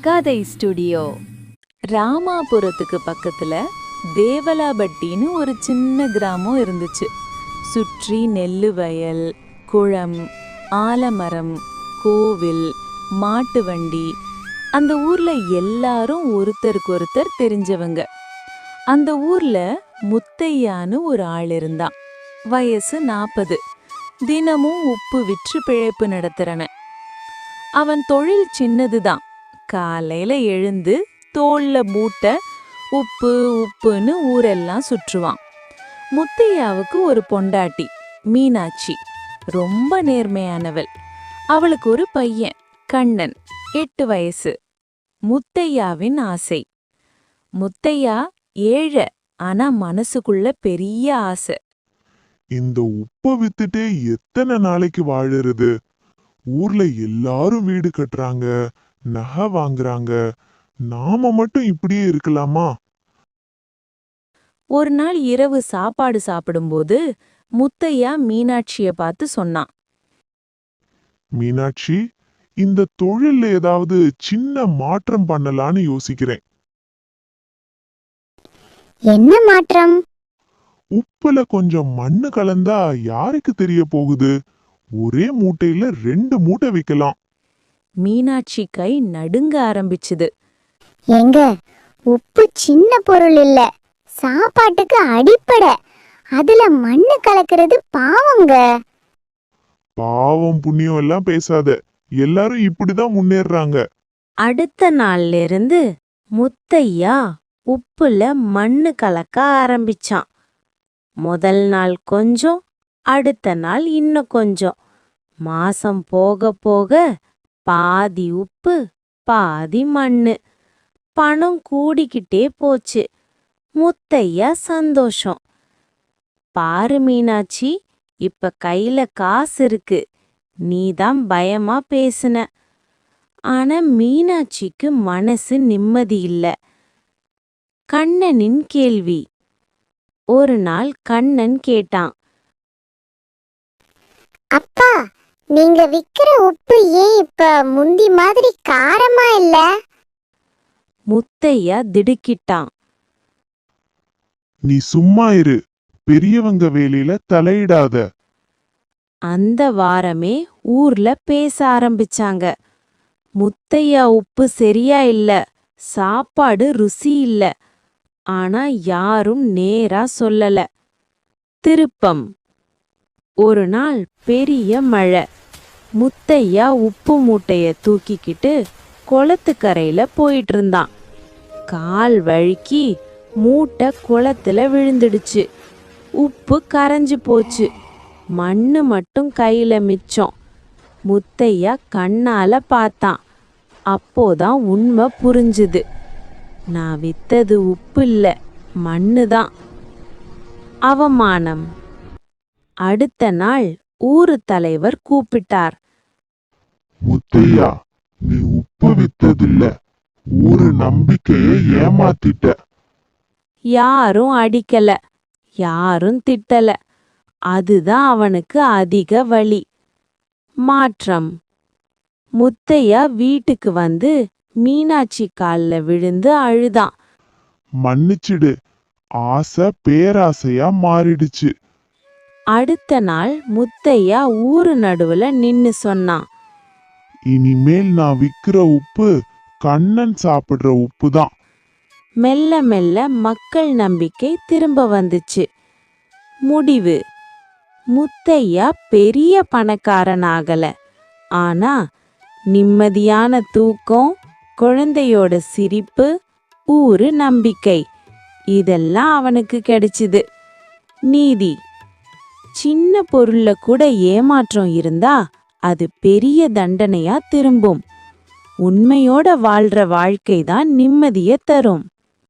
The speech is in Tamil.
கதை ஸ்டுடியோ. ராமாபுரத்துக்கு பக்கத்துல தேவலாபட்டின்னு ஒரு சின்ன கிராமம் இருந்துச்சு. சுற்றி நெல்லு வயல் குளம் ஆலமரம் கோவில் மாட்டு வண்டி. அந்த ஊர்ல எல்லாரும் ஒருத்தருக்கு ஒருத்தர் தெரிஞ்சவங்க. அந்த ஊர்ல முத்தையான்னு ஒரு ஆள் இருந்தான். வயசு நாற்பது தினமும் உப்பு விற்று பிழைப்பு நடத்துறன அவன் தொழில் சின்னதுதான். காலையில எழுந்து தோல்ல மூட்டை உப்பு உப்புன்னு ஊரெல்லாம் சுற்றுவான். முத்தையாவுக்கு ஒரு பொண்டாட்டி மீனாட்சி. ரொம்ப நேர்மையானவள். அவளுக்கு ஒரு பையன் கண்ணன் எட்டு வயசு. முத்தையாவின் ஆசை. முத்தையா ஏழை ஆனா மனசுக்குள்ள பெரிய ஆசை. இந்த உப்ப வித்துட்டே எத்தனை நாளைக்கு வாழறது? ஊர்ல எல்லாரும் வீடு கட்டுறாங்க. நகை வாங்குறாங்க. நாம மட்டும் இப்படியே இருக்கலாமா? ஒரு நாள் இரவு சாப்பாடு சாப்பிடும்போது முத்தையா மீனாட்சிய பார்த்து சொன்னான். மீனாட்சி இந்த தொழில்ல ஏதாவது சின்ன மாற்றம் பண்ணலான்னு யோசிக்கிறேன். என்ன மாற்றம்? உப்புல கொஞ்சம் மண்ணு கலந்தா யாருக்கு தெரிய போகுது? ஒரே மூட்டையில ரெண்டு மூட்டை விக்கலாம். மீனாட்சி கை நடுங்க ஆரம்பிச்சுது. எங்க? உப்பு சின்ன பொருள் இல்ல. சாப்பாட்டுக்கு அடிப்படை. அதுல மண்ணு கலக்கிறது பாவங்க பாவம் புண்ணியம் எல்லாம் பேசாத. எல்லாரும் இப்படிதான் முன்னேறுறாங்க. அடுத்த நாள்ல இருந்து முத்தையா உப்புல மண்ணு கலக்க ஆரம்பிச்சான். முதல் நாள் கொஞ்சம் அடுத்த நாள் இன்னும் கொஞ்சம். மாசம் போக போக பாதி உப்பு பாதி மண்ணு. பணம் கூடிக்கிட்டே போச்சு. முத்தையா சந்தோஷம். பாரு மீனாட்சி இப்ப கையில காசு இருக்கு. நீதான் பயமா பேசுன. ஆனா மீனாட்சிக்கு மனசு நிம்மதி இல்ல. கண்ணனின் கேள்வி. ஒரு நாள் கண்ணன் கேட்டான் நீங்க விக்கிற உப்பு ஏன் இப்ப முந்தி மாதிரி காரமா இல்ல? முத்தையா திடுக்கிட்டான். நீ சும்மா இரு. பெரியவங்க வேலையில தலையிடாத. அந்த வாரமே ஊர்ல பேச ஆரம்பிச்சாங்க. முத்தையா உப்பு சரியா இல்ல. சாப்பாடு ருசி இல்ல. ஆனா யாரும் நேரா சொல்லல. திருப்பம். ஒரு நாள் பெரிய மழை. முத்தையா உப்பு மூட்டைய தூக்கிக்கிட்டு குளத்துக்கரையில் போயிட்டு இருந்தான் கால் வழுக்கி மூட்டை குளத்துல விழுந்துடுச்சு. உப்பு கரைஞ்சு போச்சு. மண்ணு மட்டும் கையில் மிச்சம். முத்தையா கண்ணால் பார்த்தான். அப்போதான் உண்மை புரிஞ்சுது. நான் வித்தது உப்பு இல்லை மண்ணு தான் அவமானம். அடுத்த நாள் ஊரு தலைவர் கூப்பிட்டார். முத்தையா நீ உப்பு வித்ததில்ல. ஊரு நம்பிக்கைய ஏமாத்திட்ட. யாரும் அடிக்கல. யாரும் திட்டல. அதுதான் அவனுக்கு அதிக வலி. மாற்றம். முத்தையா வீட்டுக்கு வந்து மீனாட்சி கால்ல விழுந்து அழுதான். மன்னிச்சிடு. ஆசை பேராசையா மாறிடுச்சு. அடுத்த நாள் முத்தையா ஊரு நடுவுல நின்னு சொன்னான். இனிமேல் நான் விக்கிற உப்பு கண்ணன் சாப்பிடுற உப்பு தான் மெல்ல மெல்ல மக்கள் நம்பிக்கை திரும்ப வந்துச்சு. முடிவு. முத்தையா பெரிய பணக்காரனாகல. ஆனா நிம்மதியான தூக்கம் குழந்தையோட சிரிப்பு ஊரு நம்பிக்கை இதெல்லாம் அவனுக்கு கிடைச்சுது. நீதி. சின்ன பொருள்ல கூட ஏமாற்றம் இருந்தா அது பெரிய தண்டனையா திரும்பும். உண்மையோட வாழ்ற வாழ்க்கை தான் நிம்மதியை தரும்.